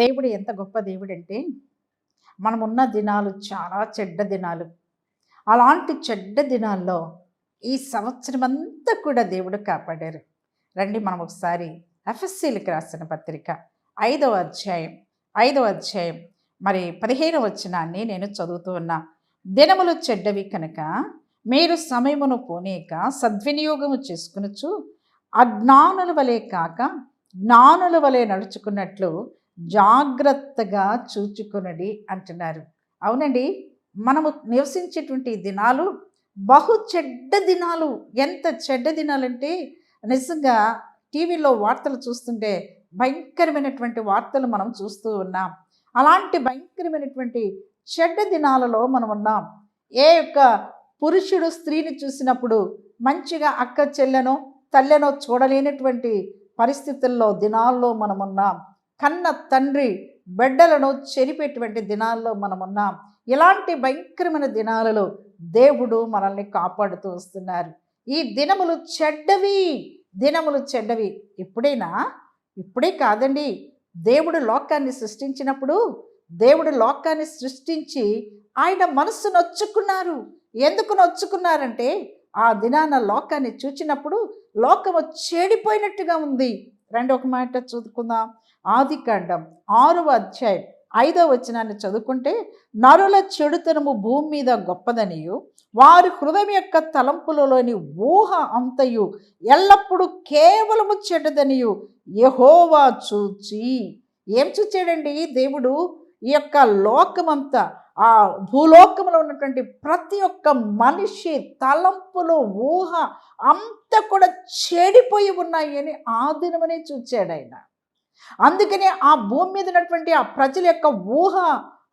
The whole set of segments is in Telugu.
దేవుడు ఎంత గొప్ప దేవుడంటే మనమున్న దినాలు చాలా చెడ్డ దినాలు. అలాంటి చెడ్డ దినాల్లో ఈ సంవత్సరం అంతా కూడా దేవుడు కాపాడారు. రండి మనం ఒకసారి ఎఫ్ఎస్సీలకు రాసిన పత్రిక ఐదవ అధ్యాయం ఐదవ అధ్యాయం మరి పదిహేను వచనాన్ని నేను చదువుతూ ఉన్నా. దినములు చెడ్డవి కనుక మీరు సమయమును పోనీక సద్వినియోగము చేసుకునొచ్చు అజ్ఞానుల వలె కాక జ్ఞానుల వలె నడుచుకున్నట్లు జాగ్రత్తగా చూచుకునడి అంటున్నారు. అవునండి మనము నివసించేటువంటి దినాలు బహు చెడ్డ దినాలు. ఎంత చెడ్డ దినాలంటే నిజంగా టీవీలో వార్తలు చూస్తుంటే భయంకరమైనటువంటి వార్తలు మనం చూస్తూ ఉన్నాం. అలాంటి భయంకరమైనటువంటి చెడ్డ దినాలలో మనం ఉన్నాం. ఏ యొక్క పురుషుడు స్త్రీని చూసినప్పుడు మంచిగా అక్క చెల్లెనో తల్లెనో చూడలేనటువంటి పరిస్థితుల్లో దినాల్లో మనం ఉన్నాం. కన్న తండ్రి బిడ్డలను చెరిపేటువంటి దినాల్లో మనమున్నాం. ఇలాంటి భయంకరమైన దినాలలో దేవుడు మనల్ని కాపాడుతూ వస్తున్నారు. ఈ దినములు చెడ్డవి దినములు చెడ్డవి. ఇప్పుడైనా ఇప్పుడే కాదండి. దేవుడు లోకాన్ని సృష్టించినప్పుడు దేవుడు లోకాన్ని సృష్టించి ఆయన మనస్సు నొచ్చుకున్నారు. ఎందుకు నొచ్చుకున్నారంటే ఆ దినాన లోకాన్ని చూచినప్పుడు లోకము చెడిపోయినట్టుగా ఉంది. రెండు ఒక మాట చూసుకుందాం ఆది కాండం ఆరవ అధ్యాయం ఐదవ వచనాన్ని చదువుకుంటే నరుల చెడుతనము భూమి మీద గొప్పదనియు వారి హృదయం యొక్క తలంపులలోని ఊహ అంతయు ఎల్లప్పుడూ కేవలము చెడుదనియు యహోవా చూచి. ఏం చూచాడండి? దేవుడు ఈ యొక్క లోకమంతా ఆ భూలోకంలో ఉన్నటువంటి ప్రతి ఒక్క మనిషి తలంపులు ఊహ అంతా కూడా చెడిపోయి ఉన్నాయని అని ఆ దినమనే చూచాడు ఆయన. అందుకనే ఆ భూమి మీద ఉన్నటువంటి ఆ ప్రజల యొక్క ఊహ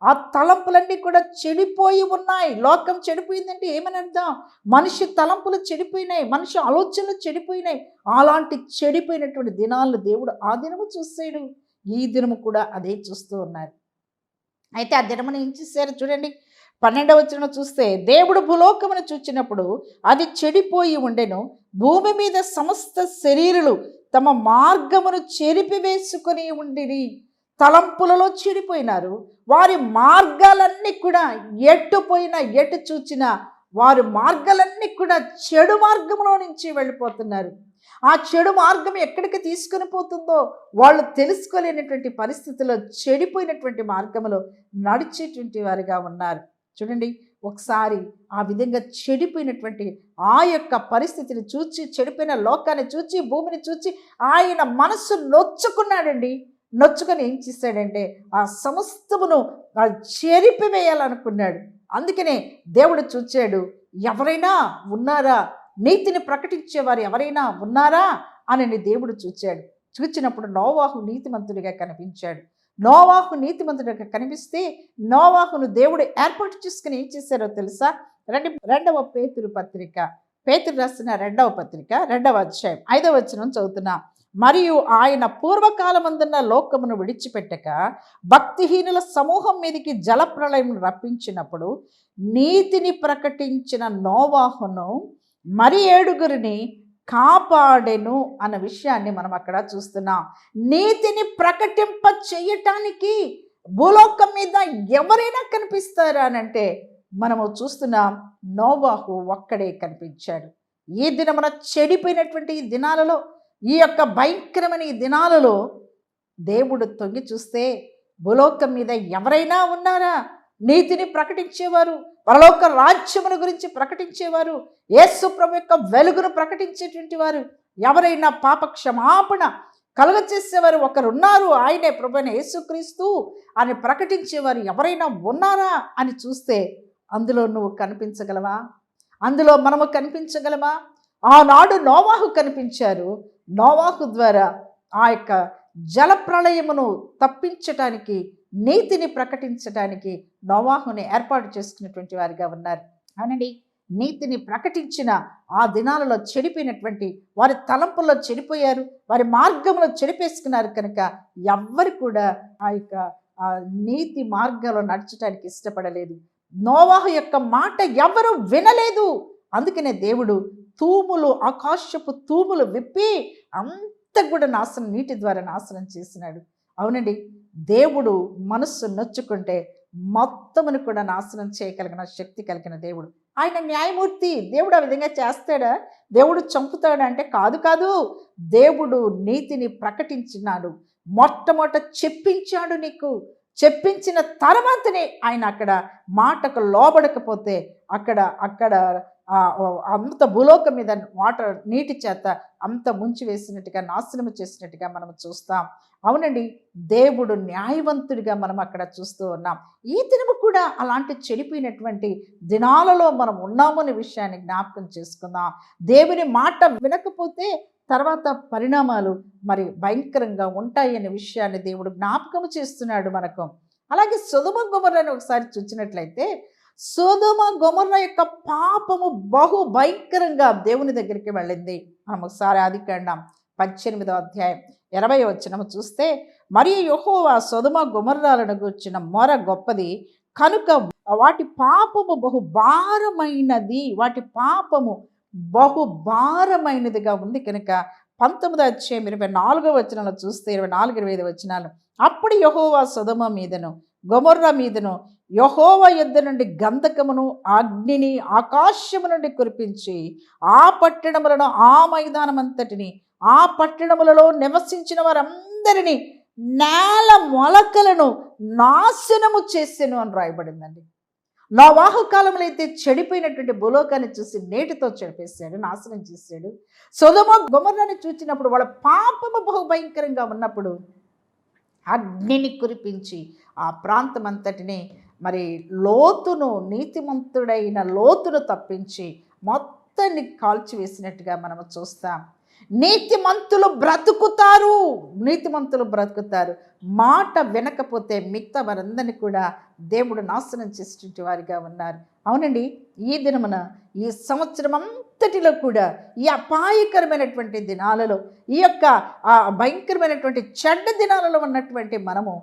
ఆ తలంపులన్నీ కూడా చెడిపోయి ఉన్నాయి. లోకం చెడిపోయిందంటే ఏమని అర్థం? మనిషి తలంపులు చెడిపోయినాయి మనిషి ఆలోచనలు చెడిపోయినాయి. అలాంటి చెడిపోయినటువంటి దినాలను దేవుడు ఆ దినము చూసాడు ఈ దినము కూడా అదే చూస్తూ ఉన్నారు. అయితే ఆ దినమును ఏం చేశారు చూడండి. పన్నెండవ వచ్చిన చూస్తే దేవుడు భూలోకమును చూచినప్పుడు అది చెడిపోయి ఉండెను. భూమి మీద సమస్త శరీరులు తమ మార్గమును చెరిపివేసుకొని ఉండిరి. తలంపులలో చెడిపోయినారు. వారి మార్గాలన్నీ కూడా ఎటు పోయినా ఎటు చూచినా వారి మార్గాలన్నీ కూడా చెడు మార్గంలో నుంచి వెళ్ళిపోతున్నారు. ఆ చెడు మార్గం ఎక్కడికి తీసుకుని పోతుందో వాళ్ళు తెలుసుకోలేనటువంటి పరిస్థితిలో చెడిపోయినటువంటి మార్గంలో నడిచేటువంటి వారిగా ఉన్నారు. చూడండి ఒకసారి ఆ విధంగా చెడిపోయినటువంటి ఆ యొక్క పరిస్థితిని చూచి చెడిపోయిన లోకాన్ని చూచి భూమిని చూచి ఆయన మనస్సు నొచ్చుకున్నాడండి. నొచ్చుకొని ఏం చేశాడంటే ఆ సమస్తమును చెరిపివేయాలనుకున్నాడు. అందుకనే దేవుడు చూచాడు ఎవరైనా ఉన్నారా? నీతిని ప్రకటించేవారు ఎవరైనా ఉన్నారా? అని దేవుడు చూచాడు. చూచినప్పుడు నోవాహు నీతిమంతుడిగా కనిపించాడు. నోవాహు నీతిమంతుడిగా కనిపిస్తే నోవాహును దేవుడు ఏర్పాటు చేసుకుని ఏం చేశారో తెలుసా? రెండు రెండవ పేతురు పత్రిక. పేతురు రాసిన రెండవ పత్రిక రెండవ అధ్యాయం ఐదవ వచనం చదువుతున్నా మరియు ఆయన పూర్వకాలమందున్న లోకమును విడిచిపెట్టక భక్తిహీనుల సమూహం మీదకి జలప్రళయం రప్పించినప్పుడు నీతిని ప్రకటించిన నోవాహును మరి ఏడుగురిని కాపాడెను అన్న విషయాన్ని మనం అక్కడ చూస్తున్నాం. నీతిని ప్రకటింప చేయటానికి భూలోకం మీద ఎవరైనా కనిపిస్తారా అనంటే అంటే మనము చూస్తున్నాం నోవాహు ఒక్కడే కనిపించాడు. ఈ దినమున చెడిపోయినటువంటి ఈ దినాలలో ఈ యొక్క భయంకరమైన ఈ దినాలలో దేవుడు తొంగి చూస్తే భూలోకం మీద ఎవరైనా ఉన్నారా? నీతిని ప్రకటించేవారు పరలోక రాజ్యముల గురించి ప్రకటించేవారు యేసు ప్రభు యొక్క వెలుగును ప్రకటించేటువంటి వారు ఎవరైనా పాప క్షమాపణ కలుగచేసేవారు ఒకరున్నారు. ఆయనే ప్రభు యేసుక్రీస్తు అని ప్రకటించేవారు ఎవరైనా ఉన్నారా అని చూస్తే అందులో నువ్వు కనిపించగలవా? అందులో మనము కనిపించగలమా? ఆనాడు నోవాహు కనిపించారు. నోవాహు ద్వారా ఆ యొక్క జలప్రళయమును తప్పించటానికి నీతిని ప్రకటించడానికి నోవాహుని ఏర్పాటు చేసుకున్నటువంటి వారిగా ఉన్నారు. అవునండి. నీతిని ప్రకటించిన ఆ దినాలలో చెడిపోయినటువంటి వారి తలంపుల్లో చెడిపోయారు వారి మార్గంలో చెడిపేసుకున్నారు కనుక ఎవ్వరు కూడా ఆ యొక్క ఆ నీతి మార్గంలో నడచడానికి ఇష్టపడలేదు. నోవాహు యొక్క మాట ఎవరు వినలేదు. అందుకనే దేవుడు తూములు ఆకాశపు తూములు విప్పి అంత కూడా నాశనం నీటి ద్వారా నాశనం చేసినాడు. అవునండి. దేవుడు మనస్సు నొచ్చుకుంటే మొత్తమును కూడా నాశనం చేయగలిగిన శక్తి కలిగిన దేవుడు. ఆయన న్యాయమూర్తి. దేవుడు ఆ విధంగా చేస్తాడా? దేవుడు చంపుతాడా అంటే కాదు కాదు. దేవుడు నీతిని ప్రకటించినాడు. మొట్టమొదట చెప్పించాడు నీకు. చెప్పించిన తర్వాతనే ఆయన అక్కడ మాటకు లోబడకపోతే అక్కడ అక్కడ అంత భూలోకం మీద వాటర్ నీటి చేత అంత ముంచి వేసినట్టుగా నాశనం చేసినట్టుగా మనం చూస్తాం. అవునండి దేవుడు న్యాయవంతుడిగా మనం అక్కడ చూస్తూ ఉన్నాం. ఈ దినము కూడా అలాంటి చెడిపోయినటువంటి దినాలలో మనం ఉన్నామనే విషయాన్ని జ్ఞాపకం చేసుకుందాం. దేవుని మాట వినకపోతే తర్వాత పరిణామాలు మరి భయంకరంగా ఉంటాయి అనే విషయాన్ని దేవుడు జ్ఞాపకం చేస్తున్నాడు మనకు. అలాగే సుధమ గుమర్రని ఒకసారి చూసినట్లయితే సోదమ గొమర్ర యొక్క పాపము బహు భయంకరంగా దేవుని దగ్గరికి వెళ్ళింది. మనం ఒకసారి ఆది కాండం పద్దెనిమిదో అధ్యాయం ఇరవై వచ్చినము చూస్తే మరియు యహోవా సొదమ గుమర్రాలను గూర్చిన మొర గొప్పది. కనుక వాటి పాపము బహు భారమైనది. వాటి పాపము బహు భారమైనదిగా ఉంది కనుక పంతొమ్మిది అధ్యాయం ఇరవై నాలుగో వచనాలు చూస్తే ఇరవై నాలుగు ఇరవై ఐదు వచనాలు అప్పుడు యహోవా సుధమ మీదను గొమొర్ర మీదను యహోవ యుద్ధ నుండి గంధకమును అగ్నిని ఆకాశము నుండి కురిపించి ఆ పట్టణములను ఆ మైదానమంతటిని ఆ పట్టణములలో నివసించిన వారందరినీ నేల మొలకలను నాశనము చేసెను అని రాయబడిందండి. నా వాహకాలంలో అయితే చెడిపోయినటువంటి భూలోకాన్ని చూసి నేటితో చెడిపేశాడు నాశనం చేశాడు. సుధమ గుమర్రాన్ని చూచినప్పుడు వాళ్ళ పాపము బహు భయంకరంగా ఉన్నప్పుడు అగ్నిని కురిపించి ఆ ప్రాంతం అంతటిని మరి లోతును నీతిమంతుడైన లోతును తప్పించి మొత్తాన్ని కాల్చివేసినట్టుగా మనము చూస్తాం. నీతిమంతులు బ్రతుకుతారు నీతిమంతులు బ్రతుకుతారు. మాట వినకపోతే మిగతా వారందరినీ కూడా దేవుడు నాశనం చేసేటువంటి వారిగా ఉన్నారు. అవునండి ఈ దినమున ఈ సంవత్సరం అంతటిలో కూడా ఈ అపాయకరమైనటువంటి దినాలలో ఈ యొక్క భయంకరమైనటువంటి చెడ్డ దినాలలో ఉన్నటువంటి మనము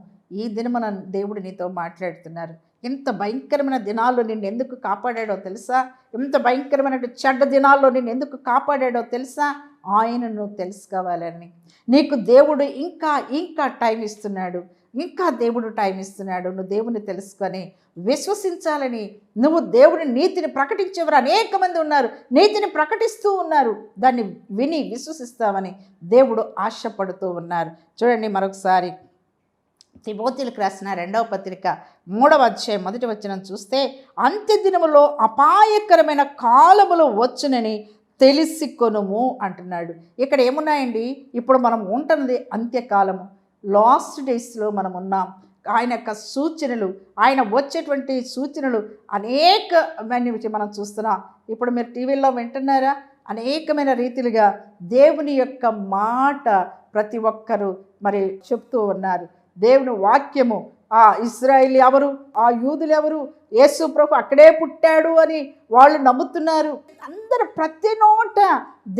ఈ దినమున దేవుడు నీతో మాట్లాడుతున్నారు. ఇంత భయంకరమైన దినాల్లో నిన్ను ఎందుకు కాపాడాడో తెలుసా? ఇంత భయంకరమైన చెడ్డ దినాల్లో నిన్ను ఎందుకు కాపాడాడో తెలుసా? ఆయనను తెలుసుకోవాలని. నీకు దేవుడు ఇంకా ఇంకా టైం ఇస్తున్నాడు. ఇంకా దేవుడు టైం ఇస్తున్నాడు. నువ్వు దేవుని తెలుసుకొని విశ్వసించాలని. నువ్వు దేవుని నీతిని ప్రకటించేవారు అనేక మంది ఉన్నారు. నీతిని ప్రకటిస్తూ ఉన్నారు. దాన్ని విని విశ్వసిస్తామని దేవుడు ఆశపడుతూ ఉన్నారు. చూడండి మరొకసారి. తిమోతిలకు రాసిన రెండవ పత్రిక మూడవ అధ్యాయం మొదటి వచ్చిన చూస్తే అంత్య దినములో అపాయకరమైన కాలములు వచ్చునని తెలిసి కొనుము అంటున్నాడు. ఇక్కడ ఏమున్నాయండి? ఇప్పుడు మనం ఉంటున్నది అంత్యకాలము లాస్ట్ డేస్లో మనం ఉన్నాం. ఆయన యొక్క సూచనలు ఆయన వచ్చేటువంటి సూచనలు అనేకమైనవి మనం చూస్తున్నాం. ఇప్పుడు మీరు టీవీలో వింటున్నారా? అనేకమైన రీతిలుగా దేవుని యొక్క మాట ప్రతి ఒక్కరూ మరి చెప్తూ ఉన్నారు. దేవుని వాక్యము. ఆ ఇస్రాయిల్ ఎవరు? ఆ యూదులు ఎవరు? యేసు ప్రభు అక్కడే పుట్టాడు అని వాళ్ళు నమ్ముతున్నారు. అందరు ప్రతి నోట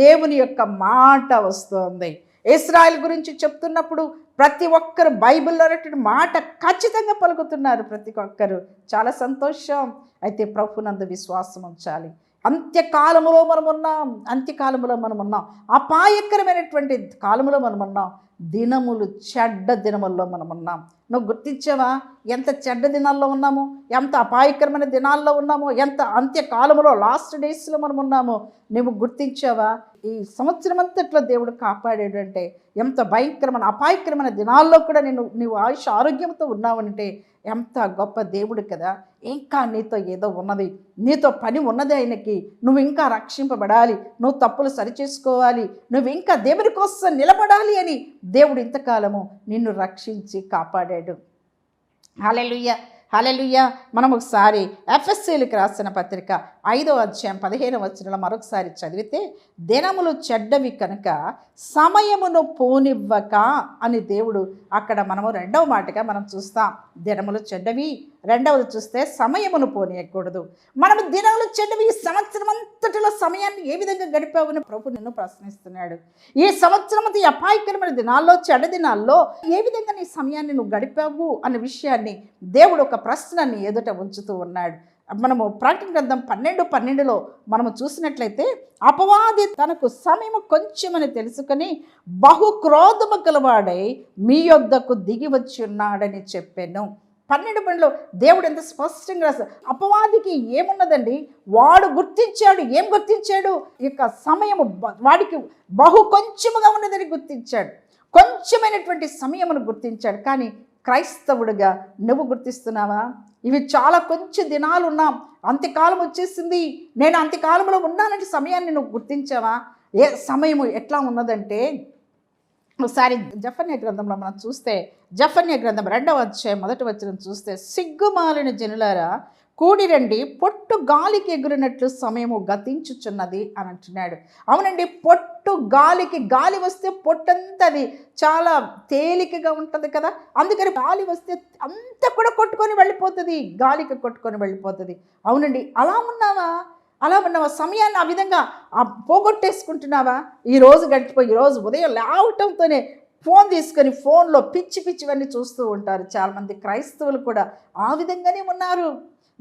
దేవుని యొక్క మాట వస్తోంది. ఇస్రాయల్ గురించి చెప్తున్నప్పుడు ప్రతి ఒక్కరు బైబిల్లో అనేటువంటి మాట ఖచ్చితంగా పలుకుతున్నారు ప్రతి ఒక్కరు. చాలా సంతోషం. అయితే ప్రభునందు విశ్వాసం ఉంచాలి. అంత్యకాలములో మనం ఉన్నాం అంత్యకాలంలో మనం ఉన్నాం అపాయకరమైనటువంటి కాలంలో మనం ఉన్నాం దినములు చెడ్డ దినముల్లో మనం ఉన్నాం. నువ్వు గుర్తించావా? ఎంత చెడ్డ దినాల్లో ఉన్నాము? ఎంత అపాయకరమైన దినాల్లో ఉన్నాము? ఎంత అంత్యకాలంలో లాస్ట్ డేస్లో మనం ఉన్నాము? నువ్వు గుర్తించావా? ఈ సంవత్సరం అంతట్లో దేవుడు కాపాడాడు అంటే ఎంత భయంకరమైన అపాయకరమైన దినాల్లో కూడా నేను నీవు ఆయుష్ ఆరోగ్యంతో ఉన్నావంటే ఎంత గొప్ప దేవుడు కదా. ఇంకా నీతో ఏదో ఉన్నది నీతో పని ఉన్నది ఆయనకి. నువ్వు ఇంకా రక్షింపబడాలి నువ్వు తప్పులు సరిచేసుకోవాలి నువ్వు ఇంకా దేవుని కోసం నిలబడాలి అని దేవుడు ఇంతకాలము నిన్ను రక్షించి కాపాడాడు. హలెలుయ్య హలెలుయ్య మనం ఒకసారి ఎఫ్ఎస్సీలకు రాసిన పత్రిక ఐదో అధ్యాయం పదిహేను వచ్చిన మరొకసారి చదివితే దినములు చెడ్డవి కనుక సమయమును పోనివ్వక అని దేవుడు అక్కడ మనము రెండవ మాటగా మనం చూస్తాం. దినములు చెడ్డవి రెండవది చూస్తే సమయమును పోనీయకూడదు మనము దినములు చెడ్డవి ఈ సంవత్సరం అంతటిలో సమయాన్ని ఏ విధంగా గడిపావని ప్రభు నిన్ను ప్రశ్నిస్తున్నాడు. ఈ సంవత్సరం అంతా ఈ అపాయకరమైన దినాల్లో చెడ్డ దినాల్లో ఏ విధంగా నీ సమయాన్ని నువ్వు గడిపావు అనే విషయాన్ని దేవుడు ఒక ప్రశ్నని ఎదుట ఉంచుతూ ఉన్నాడు. మనము ప్రకటన గ్రంథం పన్నెండు పన్నెండులో మనము చూసినట్లయితే అపవాది తనకు సమయం కొంచెమని తెలుసుకొని బహు క్రోధము గలవాడై మీ యొద్దకు దిగి వచ్చి ఉన్నాడని చెప్పాను. పన్నెండు పనిలో దేవుడు ఎంత స్పష్టంగా రాశాడు. అపవాదికి ఏమున్నదండి? వాడు గుర్తించాడు. ఏం గుర్తించాడు? ఇక సమయము వాడికి బహు కొంచెముగా ఉన్నదని గుర్తించాడు. కొంచెమైనటువంటి సమయమును గుర్తించాడు. కానీ క్రైస్తవుడిగా నువ్వు గుర్తిస్తున్నావా? ఇవి చాలా కొంచెం దినాలు ఉన్నాం. అంత్యకాలం వచ్చేసింది. నేను అంత్యకాలంలో ఉన్నానంటే సమయాన్ని నువ్వు గుర్తించావా? ఏ సమయము ఎట్లా ఉన్నదంటే ఒకసారి జఫన్య గ్రంథంలో మనం చూస్తే జఫన్య గ్రంథం రెండవ అధ్యాయం మొదటి వచ్చిన చూస్తే సిగ్గుమాలిన జనులారా కూడి రండి పొట్టు గాలికి ఎగురినట్లు సమయము గతించుచున్నది అని అంటున్నాడు. అవునండి పొట్టు గాలికి గాలి వస్తే పొట్టంతా అది చాలా తేలికగా ఉంటుంది కదా? అందుకని గాలి వస్తే అంతా కూడా కొట్టుకొని వెళ్ళిపోతుంది గాలికి కొట్టుకొని వెళ్ళిపోతుంది. అవునండి అలా ఉన్నావా? అలా ఉన్నావా? సమయాన్ని ఆ విధంగా ఆ పోగొట్టేసుకుంటున్నావా? ఈ రోజు గడిచిపోయి ఈ రోజు ఉదయం లేవటంతోనే ఫోన్ తీసుకొని ఫోన్లో పిచ్చి పిచ్చివన్నీ చూస్తూ ఉంటారు. చాలామంది క్రైస్తవులు కూడా ఆ విధంగానే ఉన్నారు.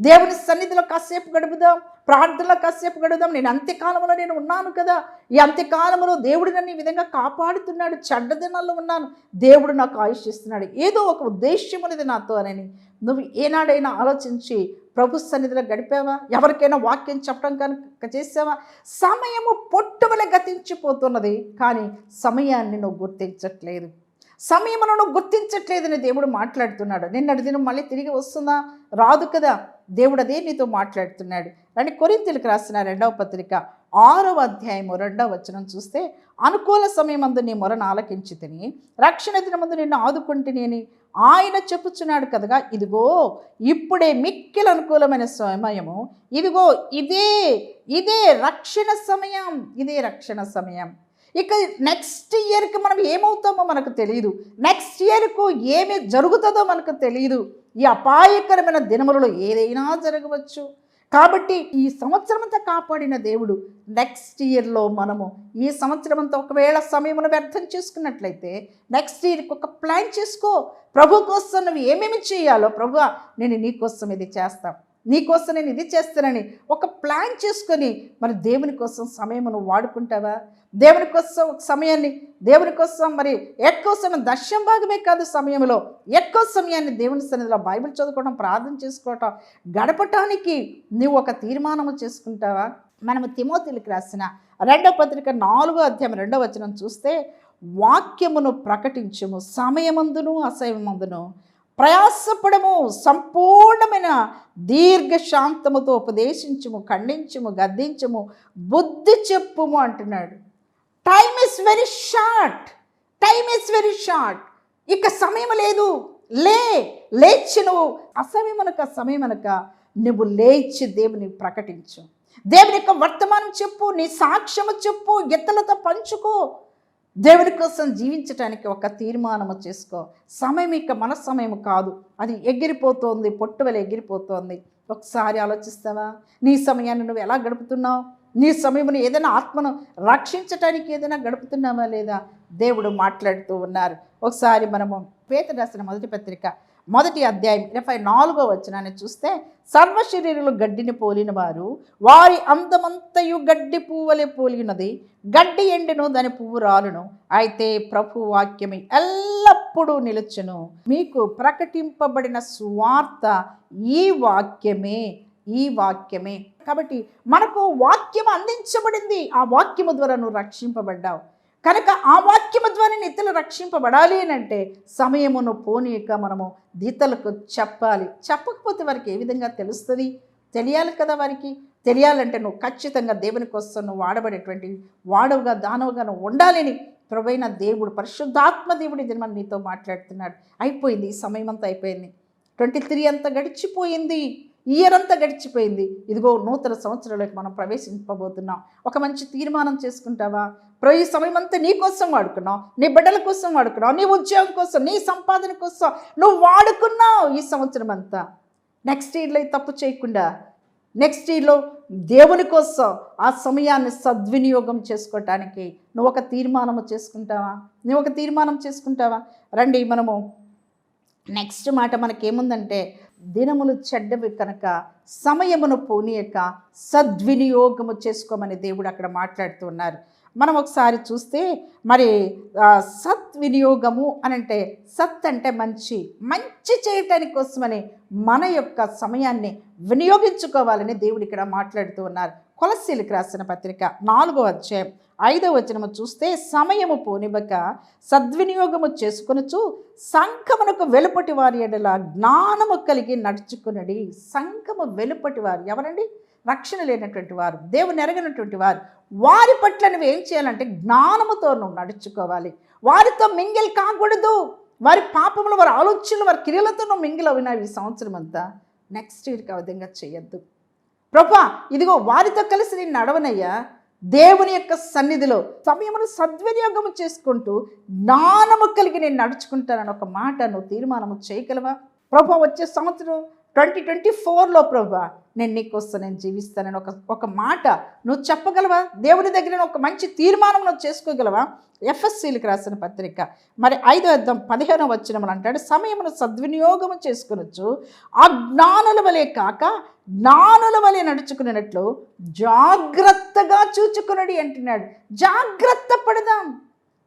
దేవుని సన్నిధిలో కాసేపు గడుపుదాం ప్రార్థనలో కాసేపు గడుపుదాం. నేను అంత్యకాలంలో నేను ఉన్నాను కదా. ఈ అంత్యకాలంలో దేవుడు నన్ను ఈ విధంగా కాపాడుతున్నాడు చెడ్డ దినాల్లో ఉన్నాను. దేవుడు నాకు ఆయుషిస్తున్నాడు ఏదో ఒక ఉద్దేశ్యం అనేది నాతో అని నువ్వు ఏనాడైనా ఆలోచించి ప్రభు సన్నిధిలో గడిపావా? ఎవరికైనా వాక్యం చెప్పడం కనుక చేసావా? సమయము పొట్టువలె గతించిపోతున్నది కానీ సమయాన్ని నువ్వు గుర్తించట్లేదు. సమయమును నువ్వు గుర్తించట్లేదని దేవుడు మాట్లాడుతున్నాడు. నిన్నటి దినం మళ్ళీ తిరిగి వస్తుందా? రాదు కదా. దేవుడు అదే నీతో మాట్లాడుతున్నాడు అని కొరింతలకు రాసిన రెండవ పత్రిక ఆరవ అధ్యాయము రెండవ వచనం చూస్తే అనుకూల సమయమందు నీ మొరను ఆలకించి తిని రక్షణ దినమందు నిన్ను ఆదుకుంటుని అని ఆయన చెప్పుచున్నాడు కదగా ఇదిగో ఇప్పుడే మిక్కిల అనుకూలమైన సమయము. ఇదిగో ఇదే ఇదే రక్షణ సమయం ఇదే రక్షణ సమయం. ఇక నెక్స్ట్ ఇయర్కి మనం ఏమవుతామో మనకు తెలియదు నెక్స్ట్ ఇయర్కు ఏమి జరుగుతుందో మనకు తెలియదు ఈ అపాయకరమైన దినములలో ఏదైనా జరగవచ్చు. కాబట్టి ఈ సంవత్సరమంతా కాపాడిన దేవుడు నెక్స్ట్ ఇయర్లో మనము ఈ సంవత్సరం అంతా ఒకవేళ సమయమును వ్యర్థం చేసుకున్నట్లయితే నెక్స్ట్ ఇయర్కి ఒక ప్లాన్ చేసుకో. ప్రభు కోసం నువ్వు ఏమేమి చేయాలో ప్రభు నేను నీ కోసం ఇది చేస్తాను నీకోసం నేను ఇది చేస్తానని ఒక ప్లాన్ చేసుకొని మరి దేవుని కోసం సమయమును వాడుకుంటావా? దేవుని కోసం ఒక సమయాన్ని దేవుని కోసం మరి ఎక్కువ సమయం దశం భాగమే కాదు సమయంలో. ఎక్కువ సమయాన్ని దేవుని సన్నిధిలో బైబిల్ చదువుకోవడం ప్రార్థన చేసుకోవటం గడపటానికి నువ్వు ఒక తీర్మానము చేసుకుంటావా? మనము తిమోతిలకు రాసిన రెండవ పత్రిక నాలుగో అధ్యాయం రెండో వచనం చూస్తే వాక్యమును ప్రకటించము సమయమందును అసమయమందును ప్రయాసపడము సంపూర్ణమైన దీర్ఘశాంతముతో ఉపదేశించము ఖండించము గద్దించము బుద్ధి చెప్పుము అంటున్నాడు. Time is very short time is very short ఇక సమయం లేదు. లే లేచి నువ్వు. అసమయమనక సమయమనక నువ్వు లేచి దేవుని ప్రకటించు. దేవుని యొక్క వర్తమానం చెప్పు నీ సాక్ష్యము చెప్పు ఇతరులతో పంచుకో. దేవుని కోసం జీవించటానికి ఒక తీర్మానము చేసుకో. సమయం ఇక మన సమయం కాదు. అది ఎగిరిపోతోంది పొట్టువల ఎగిరిపోతోంది. ఒకసారి ఆలోచిస్తావా? నీ సమయాన్ని నువ్వు ఎలా గడుపుతున్నావు? నీ సమయమును ఏదైనా ఆత్మను రక్షించటానికి ఏదైనా గడుపుతున్నావా లేదా? దేవుడు మాట్లాడుతూ ఉన్నారు. ఒకసారి మనము పేత రాసిన మొదటి పత్రిక మొదటి అధ్యాయం ఇరవై నాలుగో వచనాన్ని చూస్తే సర్వ శరీరులు గడ్డిని పోలిన వారు వారి అందమంతయు గడ్డి పువ్వలే పోలినది. గడ్డి ఎండును దాని పువ్వు రాలును. అయితే ప్రభు వాక్యమే ఎల్లప్పుడూ నిలుచును. మీకు ప్రకటింపబడిన సువార్త ఈ వాక్యమే ఈ వాక్యమే. కాబట్టి మనకు వాక్యం అందించబడింది. ఆ వాక్యము ద్వారా నువ్వు రక్షింపబడ్డావు. కనుక ఆ వాక్యము ద్వారా ఇతరులు రక్షింపబడాలి అని అంటే సమయమును పోనీయక మనము దీతలకు చెప్పాలి. చెప్పకపోతే వారికి ఏ విధంగా తెలుస్తుంది? తెలియాలి కదా వారికి? తెలియాలంటే నువ్వు ఖచ్చితంగా దేవుని కోసం నువ్వు వాడబడేటువంటి వాడవుగా దానవుగా నువ్వు ఉండాలని ప్రభైన దేవుడు పరిశుద్ధాత్మ దేవుడి ఇది మన నీతో మాట్లాడుతున్నాడు. అయిపోయింది ఈ సమయం అంతా అయిపోయింది. ట్వంటీ త్రీ అంతా గడిచిపోయింది. ఇయర్ అంతా గడిచిపోయింది. ఇదిగో నూతన సంవత్సరంలోకి మనం ప్రవేశింపబోతున్నాం. ఒక మంచి తీర్మానం చేసుకుంటావా? ప్రో ఈ సమయం అంతా నీ కోసం వాడుకున్నావు. నీ బిడ్డల కోసం వాడుకున్నావు. నీ ఉద్యోగం కోసం నీ సంపాదన కోసం నువ్వు వాడుకున్నావు ఈ సంవత్సరం అంతా నెక్స్ట్ ఇయర్లో తప్పు చేయకుండా నెక్స్ట్ ఇయర్లో దేవుని కోసం ఆ సమయాన్ని సద్వినియోగం చేసుకోవటానికి నువ్వు ఒక తీర్మానము చేసుకుంటావా? నువ్వు ఒక తీర్మానం చేసుకుంటావా? రండి మనము నెక్స్ట్ మాట మనకేముందంటే దినములు చెడ్డవి కనుక సమయమును పోనీయక సద్వినియోగము చేసుకోమని దేవుడు అక్కడ మాట్లాడుతున్నారు మనం ఒకసారి చూస్తే మరి సద్వినియోగము అని అంటే సత్ అంటే మంచి మంచి చేయటానికి కోసమని మన యొక్క సమయాన్ని వినియోగించుకోవాలని దేవుడు ఇక్కడ మాట్లాడుతూ ఉన్నారు. కొలసీలకు రాసిన పత్రిక నాలుగో అధ్యాయం ఐదో వచనము చూస్తే సమయము పోనివ్వక సద్వినియోగము చేసుకొనుచు సంఖమునకు వెలుపటి వారి ఎడల జ్ఞానము కలిగి నడుచుకునడి సంఖము వెలుపటి వారు ఎవరండి? రక్షణ లేనటువంటి వారు దేవుని ఎరగనటువంటి వారు. వారి పట్ల నువ్వు ఏం చేయాలంటే జ్ఞానముతో నువ్వు నడుచుకోవాలి. వారితో మింగిల్ కాకూడదు. వారి పాపములు వారి ఆలోచనలు వారి క్రియలతో నువ్వు మింగిల్ అవినావు ఈ సంవత్సరం అంతా. నెక్స్ట్ ఇయర్కి ఆ విధంగా చేయొద్దు. ప్రభా ఇదిగో వారితో కలిసి నేను నడవనయ్యా. దేవుని యొక్క సన్నిధిలో సమయమును సద్వినియోగం చేసుకుంటూ జ్ఞానము కలిగి నేను నడుచుకుంటానని ఒక మాట నువ్వు తీర్మానము చేయగలవా? ప్రభావ వచ్చే సంవత్సరం ట్వంటీ ట్వంటీ ఫోర్లో ప్రభా నేను నీకోసం నేను జీవిస్తానని ఒక ఒక మాట నువ్వు చెప్పగలవా? దేవుని దగ్గర ఒక మంచి తీర్మానం నువ్వు చేసుకోగలవా? ఎఫ్ఎస్సీలకు రాసిన పత్రిక. మరి ఐదో అర్థం పదిహేనో వచ్చినమని అంటాడు సమయమును సద్వినియోగము చేసుకునొచ్చు అజ్ఞానుల వలె కాక జ్ఞానుల వలె నడుచుకున్నట్లు జాగ్రత్తగా చూచుకునడి అంటున్నాడు. జాగ్రత్త పడదాం.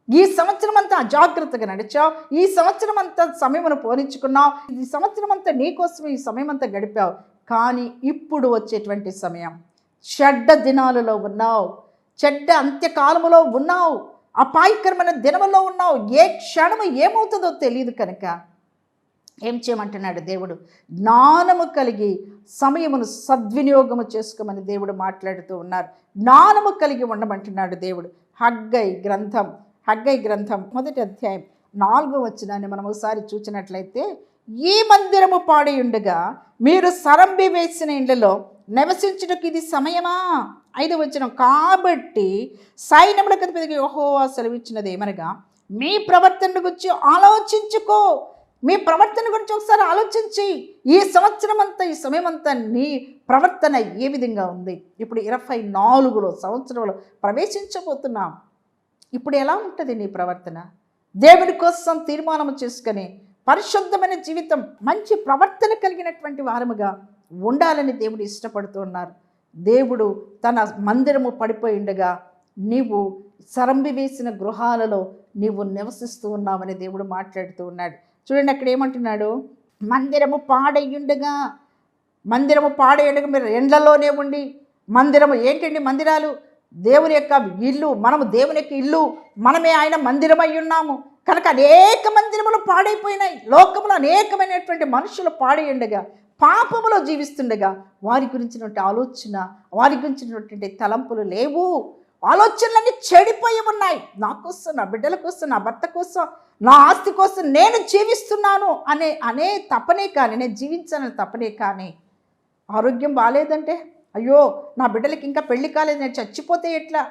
ఈ సంవత్సరం అంతా అజాగ్రత్తగా నడిచావు. ఈ సంవత్సరం అంతా సమయమును పోనించుకున్నావు ఈ సంవత్సరం అంతా నీకోసం ఈ సమయం అంతా గడిపావు. కానీ ఇప్పుడు వచ్చేటువంటి సమయం. చెడ్డ దినాలలో ఉన్నావు. చెడ్డ అంత్యకాలములో ఉన్నావు. అపాయకరమైన దినములో ఉన్నావు. ఏ క్షణము ఏమవుతుందో తెలియదు కనుక ఏం చేయమంటున్నాడు దేవుడు? జ్ఞానము కలిగి సమయమును సద్వినియోగము చేసుకోమని దేవుడు మాట్లాడుతూ ఉన్నారు. జ్ఞానము కలిగి ఉండమంటున్నాడు దేవుడు. హగ్గై గ్రంథం హగ్గై గ్రంథం మొదటి అధ్యాయం నాలుగో వచ్చినాన్ని మనం ఒకసారి చూసినట్లయితే ఈ మందిరము పాడి ఉండగా మీరు సరంబి వేసిన ఇండ్లలో నివసించుటకు ఇది సమయమా? ఐదు వచ్చిన కాబట్టి సైన్యములకు అధిపతికి ఓహో సెలవిచ్చినది ఏమనగా మీ ప్రవర్తన గురించి ఆలోచించుకో. మీ ప్రవర్తన గురించి ఒకసారి ఆలోచించి ఈ సంవత్సరం అంతా ఈ సమయం అంతా నీ ప్రవర్తన ఏ విధంగా ఉంది? ఇప్పుడు ఇరవై నాలుగులో సంవత్సరంలో ప్రవేశించబోతున్నాం. ఇప్పుడు ఎలా ఉంటుంది నీ ప్రవర్తన? దేవుని కోసం తీర్మానం చేసుకొని పరిశుద్ధమైన జీవితం మంచి ప్రవర్తన కలిగినటువంటి వారముగా ఉండాలని దేవుడు ఇష్టపడుతున్నారు దేవుడు తన మందిరము పడిపోయి ఉండగా నీవు సరంబి వేసిన గృహాలలో నీవు నివసిస్తూ ఉన్నావని దేవుడు మాట్లాడుతూ ఉన్నాడు. చూడండి అక్కడ ఏమంటున్నాడు? మందిరము పాడయ్యుండగా మందిరము పాడేయడగా మీరు ఎండ్లలోనే ఉండి మందిరము ఏంటండి మందిరాలు? దేవుని యొక్క ఇల్లు మనము దేవుని యొక్క ఇల్లు మనమే ఆయన మందిరమై ఉన్నాము. కనుక అనేక మందిరములు పాడైపోయినాయి. లోకములు అనేకమైనటువంటి మనుషులు పాడేయండగా పాపములో జీవిస్తుండగా వారి గురించినటువంటి ఆలోచన వారి గురించినటువంటి తలంపులు లేవు. ఆలోచనలన్నీ చెడిపోయి ఉన్నాయి. నా కోసం నా బిడ్డల కోసం నా భర్త కోసం నా ఆస్తి కోసం నేను జీవిస్తున్నాను అనే అనే తపనే కానీ నేను జీవించాలని తపనే కానీ ఆరోగ్యం బాగాలేదంటే అయ్యో నా బిడ్డలకి ఇంకా పెళ్ళి కాలేదు నేను చచ్చిపోతే ఎట్లా?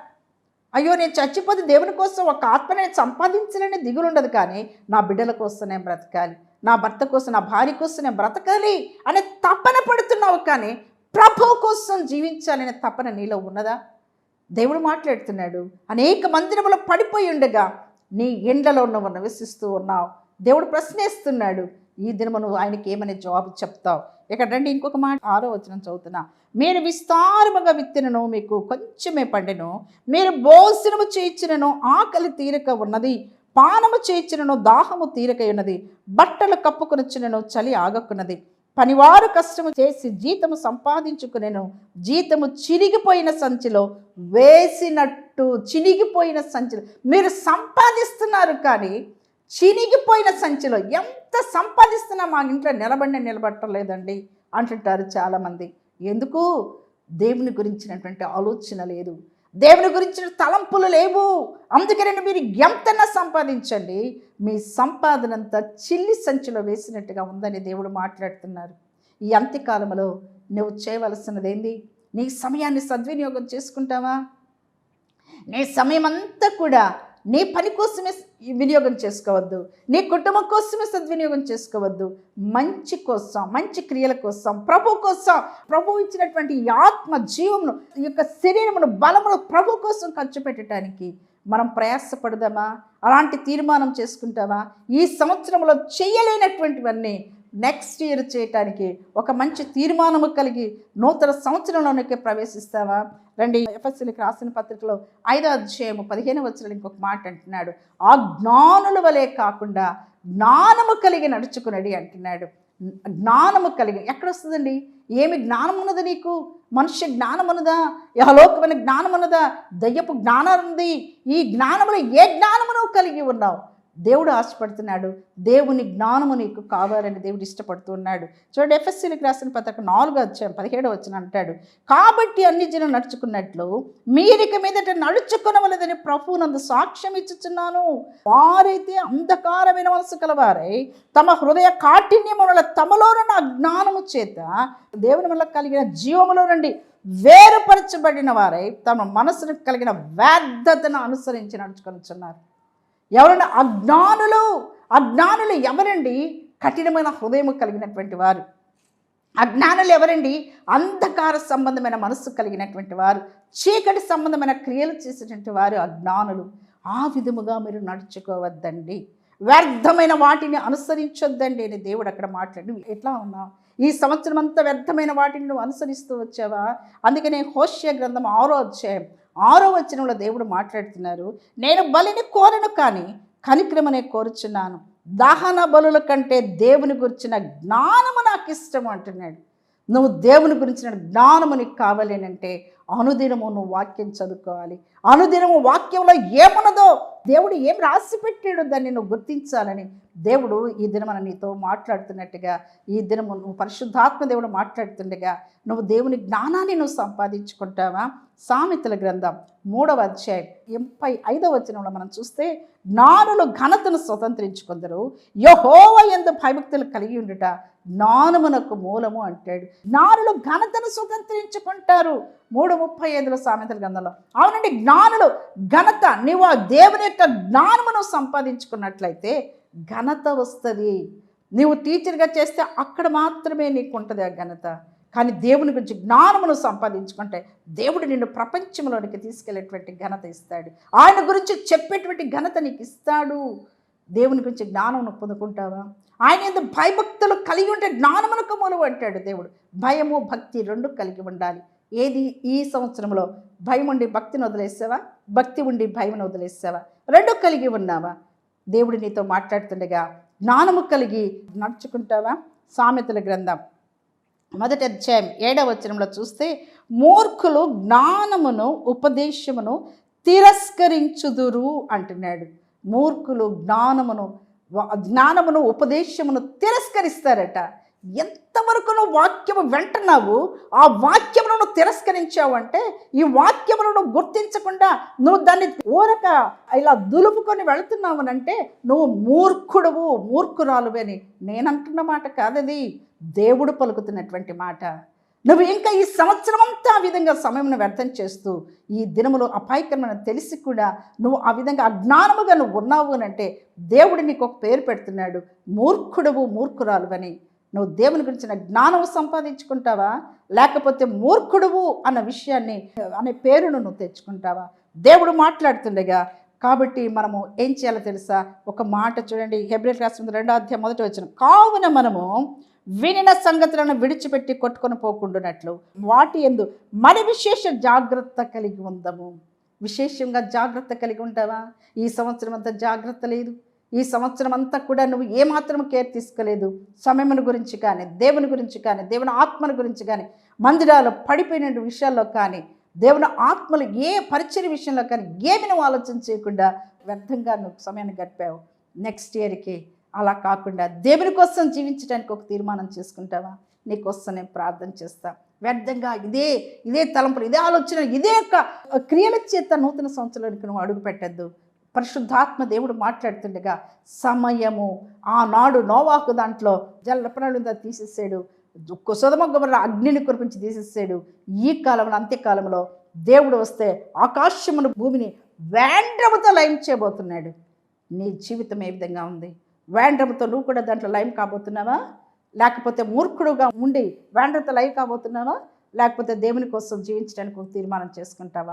అయ్యో నేను చచ్చిపోతే దేవుని కోసం ఒక ఆత్మ నేను సంపాదించాలనే దిగులు ఉండదు కానీ నా బిడ్డల కోసం నేను బ్రతకాలి నా భర్త కోసం నా భార్య కోసం నేను బ్రతకాలి అనే తపన పడుతున్నావు కానీ ప్రభు కోసం జీవించాలనే తపన నీలో ఉన్నదా? దేవుడు మాట్లాడుతున్నాడు అనేక మందిరములో పడిపోయి ఉండగా నీ ఎండలో నువ్వు నివసిస్తూ ఉన్నావు. దేవుడు ప్రశ్నిస్తున్నాడు ఈ దినము నువ్వు ఆయనకి ఏమనే జవాబు చెప్తావు. ఇక్కడ రండి ఇంకొక మాట ఆరో వచనం చదువుతున్నా. మీరు విస్తారముగా విత్తినను మీకు కొంచెమే పండెను. మీరు భోజనము చేయించినను ఆకలి తీరక ఉన్నది. పానము చేయించినను దాహము తీరక ఉన్నది. బట్టలు కప్పుకొనిచ్చినను చలి ఆగకున్నది. పనివారు కష్టము చేసి జీతము సంపాదించుకునేను. జీతము చిరిగిపోయిన సంచిలో వేసినట్టు చినిగిపోయిన సంచిలో. మీరు సంపాదిస్తున్నారు కానీ చినిగిపోయిన సంచిలో ఎంత సంపాదిస్తున్నా మా ఇంట్లో నిలబడిన నిలబట్టలేదండి అంటుంటారు చాలామంది. ఎందుకు? దేవుని గురించినటువంటి ఆలోచన లేదు. దేవుని గురించిన తలంపులు లేవు. అందుకని మీరు ఎంతైనా సంపాదించండి. మీ సంపాదనంతా చిల్లి సంచిలో వేసినట్టుగా ఉందని దేవుడు మాట్లాడుతున్నారు. ఈ అంత్యకాలంలో నువ్వు చేయవలసినది ఏంది? నీ సమయాన్ని సద్వినియోగం చేసుకుంటావా? నీ సమయం అంతా కూడా నీ పని కోసమే వినియోగం చేసుకోవద్దు. నీ కుటుంబం కోసమే సద్వినియోగం చేసుకోవద్దు. మంచి కోసం మంచి క్రియల కోసం ప్రభు కోసం ప్రభు ఇచ్చినటువంటి ఆత్మ జీవమును ఈ యొక్క శరీరమును బలమును ప్రభు కోసం ఖర్చు పెట్టడానికి మనం ప్రయాసపడదామా? అలాంటి తీర్మానం చేసుకుంటామా ఈ సంవత్సరంలో చేయలేనటువంటివన్నీ నెక్స్ట్ ఇయర్ చేయటానికి ఒక మంచి తీర్మానము కలిగి నూతన సంవత్సరంలోనికి ప్రవేశిస్తావా? రండి ఎఫ్ఎస్సీలకు రాసిన పత్రికలో ఐదో అధ్యాయము పదిహేను వచ్చిన ఇంకొక మాట అంటున్నాడు. ఆ జ్ఞానుల వలె కాకుండా జ్ఞానము కలిగి నడుచుకునడి అంటున్నాడు. జ్ఞానము కలిగి ఎక్కడ వస్తుందండి ఏమి జ్ఞానం ఉన్నది నీకు? మనుష్య జ్ఞానం ఉన్నదా యహలోకమైన జ్ఞానం ఉన్నదా దయ్యపు జ్ఞానం ఉంది ఈ జ్ఞానములో ఏ జ్ఞానమును కలిగి ఉన్నావు? దేవుడు ఆశపడుతున్నాడు. దేవుని జ్ఞానము నీకు కావాలని దేవుడు ఇష్టపడుతున్నాడు చూడండి ఎఫ్ఎస్సీలకు రాసిన పత్రిక నాలుగు వచ్చాం పదిహేడు వచ్చిన అంటాడు. కాబట్టి అన్ని జనం నడుచుకున్నట్లు మీరిక మీదట నడుచుకునవలదని ప్రభునందు సాక్ష్యం ఇచ్చుచున్నాను. వారైతే అంధకారమైన మనసు కలవారై తమ హృదయ కాఠిన్యముల తమలోనున్న జ్ఞానము చేత దేవుని వల్ల కలిగిన జీవములో నుండి వేరుపరచబడిన వారై తమ మనసును కలిగిన వ్యర్థతను అనుసరించి నడుచుకొనిచున్నారు. ఎవరైనా అజ్ఞానులు అజ్ఞానులు ఎవరండి? కఠినమైన హృదయం కలిగినటువంటి వారు. అజ్ఞానులు ఎవరండి? అంధకార సంబంధమైన మనస్సు కలిగినటువంటి వారు. చీకటి సంబంధమైన క్రియలు చేసేటువంటి వారు అజ్ఞానులు. ఆ విధముగా మీరు నడుచుకోవద్దండి. వ్యర్థమైన వాటిని అనుసరించొద్దండి అని దేవుడు అక్కడ మాట్లాడి ఎట్లా ఉన్నావు ఈ సంవత్సరం అంతా వ్యర్థమైన వాటిని నువ్వు అనుసరిస్తూ వచ్చావా? అందుకనే హోష్య గ్రంథం ఆరో అధ్యాయం ఆరో వచనంలో దేవుడు మాట్లాడుతున్నారు నేను బలిని కోరను కానీ కనిక్రమనే కోరుచున్నాను. దహన బలుల కంటే దేవుని గురించిన జ్ఞానము నాకు ఇష్టం అంటున్నాడు. నువ్వు దేవుని గురించిన జ్ఞానము నీకు కావాలేనంటే అనుదినము నువ్వు వాక్యం చదువుకోవాలి. అనుదినము వాక్యంలో ఏమున్నదో దేవుడు ఏం రాసి పెట్టాడు దాన్ని నువ్వు గుర్తించాలని దేవుడు ఈ దినమన నీతో మాట్లాడుతున్నట్టుగా ఈ దినము నువ్వు పరిశుద్ధాత్మ దేవుడు మాట్లాడుతుండగా నువ్వు దేవుని జ్ఞానాన్ని నువ్వు సంపాదించుకుంటావా? సామెతల గ్రంథం మూడవ అధ్యాయం ఎంపై ఐదవ వచనంలో మనం చూస్తే జ్ఞానులు ఘనతను స్వతంత్రించుకుందరు. యహోవ ఎందు భయభక్తులు కలిగి ఉండుట జ్ఞానమునకు మూలము అంటాడు. జ్ఞానులు ఘనతను స్వతంత్రించుకుంటారు. మూడు ముప్పై ఐదులో సామెతల గ్రంథంలో అవునండి జ్ఞానులు ఘనత నీవు ఆ దేవుని యొక్క జ్ఞానమును సంపాదించుకున్నట్లయితే ఘనత వస్తుంది. నీవు టీచర్గా చేస్తే అక్కడ మాత్రమే నీకు ఉంటుంది ఆ ఘనత. కానీ దేవుని గురించి జ్ఞానమును సంపాదించుకుంటే దేవుడు నిన్ను ప్రపంచంలోనికి తీసుకెళ్ళేటువంటి ఘనత ఇస్తాడు. ఆయన గురించి చెప్పేటువంటి ఘనత నీకు ఇస్తాడు. దేవుని గురించి జ్ఞానమును పొందుకుంటావా? ఆయన ఎందుకు భయభక్తులు కలిగి ఉంటే జ్ఞానమునకు మూలవు అంటాడు దేవుడు. భయము భక్తి రెండు కలిగి ఉండాలి. ఏది ఈ సంవత్సరంలో భయం ఉండి భక్తిని వదిలేసావా? భక్తి ఉండి భయమును వదిలేసావా? రెండు కలిగి ఉన్నావా? దేవుడు నీతో మాట్లాడుతుండగా జ్ఞానము కలిగి నడుచుకుంటావా? సామెతల గ్రంథం మొదటి అధ్యాయం ఏడవ వచనంలో చూస్తే మూర్ఖులు జ్ఞానమును ఉపదేశమును తిరస్కరించుదురు అంటున్నాడు. మూర్ఖులు జ్ఞానమును జ్ఞానమును ఉపదేశమును తిరస్కరిస్తారట. ఎంతవరకు నువ్వు వాక్యము వెంటన్నావు ఆ వాక్యమును నువ్వు తిరస్కరించావు అంటే ఈ వాక్యమును నువ్వు గుర్తించకుండా నువ్వు దాన్ని ఊరక ఇలా దులుపుకొని వెళుతున్నావు అంటే నువ్వు మూర్ఖుడువు మూర్ఖురాలువి అని నేనంటున్న మాట కాదది. దేవుడు పలుకుతున్నటువంటి మాట. నువ్వు ఇంకా ఈ సంవత్సరం అంతా ఆ విధంగా సమయంను వ్యర్థం చేస్తూ ఈ దినములో అపాయకరమైన తెలిసి కూడా నువ్వు ఆ విధంగా అజ్ఞానముగా నువ్వు ఉన్నావు అని అంటే దేవుడు నీకు ఒక పేరు పెడుతున్నాడు. మూర్ఖుడువు మూర్ఖురాలు అని నువ్వు దేవుని గురించిన జ్ఞానం సంపాదించుకుంటావా? లేకపోతే మూర్ఖుడువు అన్న విషయాన్ని అనే పేరును నువ్వు తెచ్చుకుంటావా? దేవుడు మాట్లాడుతుండగా కాబట్టి మనము ఏం చేయాలో తెలుసా? ఒక మాట చూడండి. హెబ్రిల్ రాసిన రెండో అధ్యాయం మొదటి వచ్చిన కావున మనము వినిన సంగతులను విడిచిపెట్టి కొట్టుకొని పోకుండానట్లు. వాటి ఎందు మరి విశేష జాగ్రత్త కలిగి ఉందము. విశేషంగా జాగ్రత్త కలిగి ఉంటావా? ఈ సంవత్సరం అంతా జాగ్రత్త లేదు. ఈ సంవత్సరం అంతా కూడా నువ్వు ఏమాత్రం కేర్ తీసుకోలేదు. సమయమును గురించి కానీ దేవుని గురించి కానీ దేవుని ఆత్మని గురించి కానీ మందిరాలు పడిపోయిన విషయాల్లో కానీ దేవుని ఆత్మలు ఏ పరిచయ విషయంలో కానీ ఏమి నువ్వు ఆలోచన చేయకుండా వ్యర్థంగా నువ్వు సమయాన్ని గడిపావు. నెక్స్ట్ ఇయర్కి అలా కాకుండా దేవుని కోసం జీవించడానికి ఒక తీర్మానం చేసుకుంటావా? నీకోసం నేను ప్రార్థన చేస్తా. వ్యర్థంగా ఇదే ఇదే తలంపులు ఇదే ఆలోచన ఇదే యొక్క క్రియల చేత నూతన సంవత్సరానికి నువ్వు అడుగు పెట్టద్దు పరిశుద్ధాత్మ దేవుడు మాట్లాడుతుండగా సమయము ఆనాడు నోవాకు దాంట్లో జలప్రణాళిక తీసేసాడు సుధమ అగ్నిని కురిపించి తీసేసాడు ఈ కాలంలో అంత్యకాలంలో దేవుడు వస్తే ఆకాశమును భూమిని వేండ్రముతో లయం చేయబోతున్నాడు. నీ జీవితం ఏ విధంగా ఉంది? వేండ్రముతో నువ్వు కూడా దాంట్లో లయం కాబోతున్నావా? లేకపోతే మూర్ఖుడుగా ఉండి వేండ్రతో లయం కాబోతున్నావా? లేకపోతే దేవుని కోసం జీవించడానికి ఒక తీర్మానం చేసుకుంటావా?